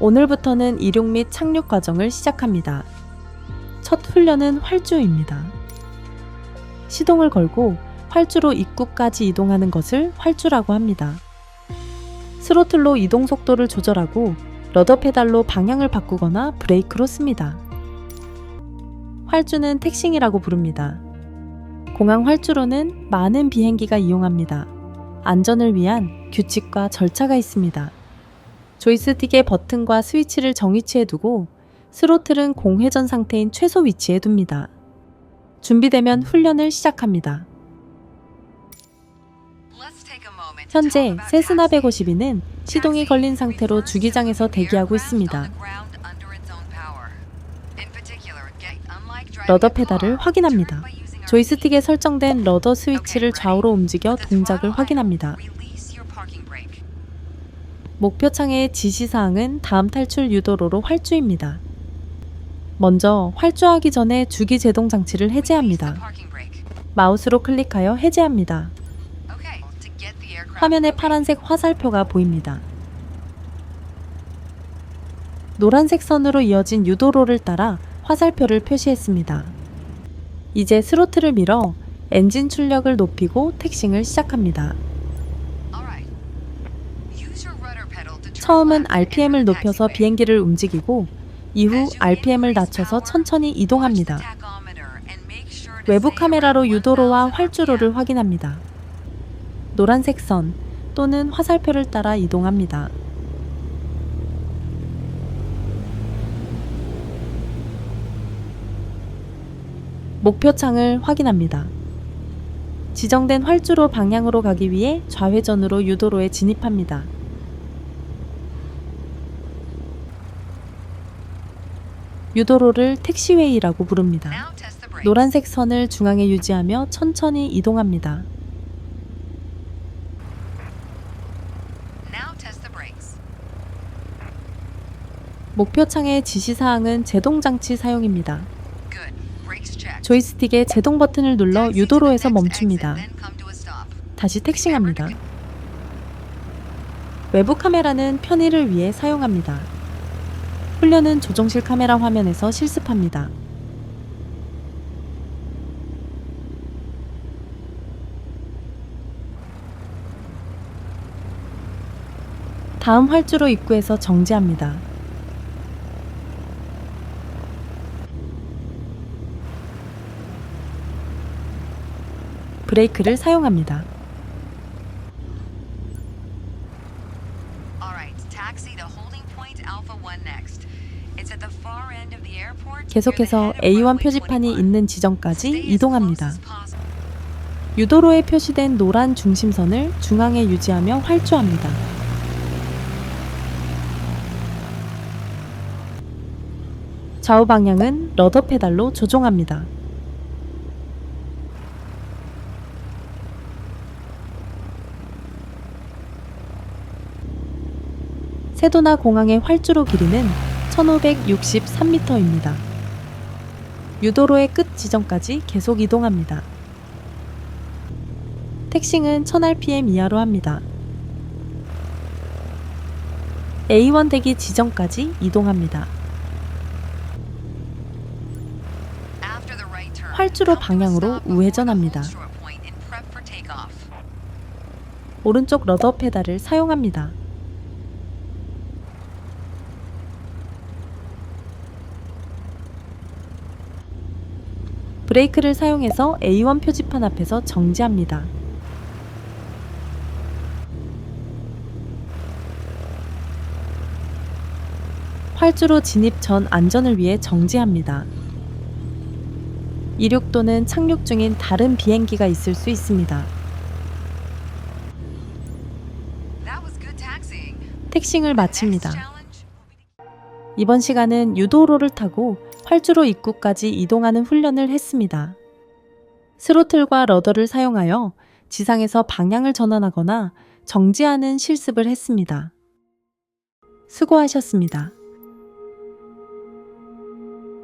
오늘부터는 이륙 및 착륙 과정을 시작합니다. 첫 훈련은 활주입니다. 시동을 걸고 활주로 입구까지 이동하는 것을 활주라고 합니다. 스로틀로 이동 속도를 조절하고 러더 페달로 방향을 바꾸거나 브레이크로 씁니다. 활주는 택싱이라고 부릅니다. 공항 활주로는 많은 비행기가 이용합니다. 안전을 위한 규칙과 절차가 있습니다. 조이스틱의 버튼과 스위치를 정위치에 두고 스로틀은 공회전 상태인 최소 위치에 둡니다. 준비되면 훈련을 시작합니다. 현재 세스나 152는 시동이 걸린 상태로 주기장에서 대기하고 있습니다. 러더 페달을 확인합니다. 조이스틱에 설정된 러더 스위치를 좌우로 움직여 동작을 확인합니다. 목표 창의 지시사항은 다음 탈출 유도로로 활주입니다. 먼저 활주하기 전에 주기 제동 장치를 해제합니다. 마우스로 클릭하여 해제합니다. 화면에 파란색 화살표가 보입니다. 노란색 선으로 이어진 유도로를 따라 화살표를 표시했습니다. 이제 스로틀을 밀어 엔진 출력을 높이고 택싱을 시작합니다. 처음은 RPM을 높여서 비행기를 움직이고 이후 RPM을 낮춰서 천천히 이동합니다. 외부 카메라로 유도로와 활주로를 확인합니다. 노란색 선 또는 화살표를 따라 이동합니다. 목표창을 확인합니다. 지정된 활주로 방향으로 가기 위해 좌회전으로 유도로에 진입합니다. 유도로를 택시웨이라고 부릅니다. 노란색 선을 중앙에 유지하며 천천히 이동합니다. 목표창의 지시사항은 제동장치 사용입니다. 조이스틱의 제동 버튼을 눌러 유도로에서 멈춥니다. 다시 택싱합니다. 외부 카메라는 편의를 위해 사용합니다. 훈련은 조종실 카메라 화면에서 실습합니다. 다음 활주로 입구에서 정지합니다. 브레이크를 사용합니다. 계속해서 A1 표지판이 있는 지점까지 이동합니다. 유도로에 표시된 노란 중심선을 중앙에 유지하며 활주합니다. 좌우 방향은 러더 페달로 조종합니다. 세도나 공항의 활주로 길이는 1563m입니다. 유도로의 끝 지점까지 계속 이동합니다. 택싱은 1000rpm 이하로 합니다. A1 대기 지점까지 이동합니다. 활주로 방향으로 우회전합니다. 오른쪽 러더 페달을 사용합니다. 브레이크를 사용해서 A1 표지판 앞에서 정지합니다. 활주로 진입 전 안전을 위해 정지합니다. 이륙 또는 착륙 중인 다른 비행기가 있을 수 있습니다. 택싱을 마칩니다. 이번 시간은 유도로를 타고 활주로 입구까지 이동하는 훈련을 했습니다. 스로틀과 러더를 사용하여 지상에서 방향을 전환하거나 정지하는 실습을 했습니다. 수고하셨습니다.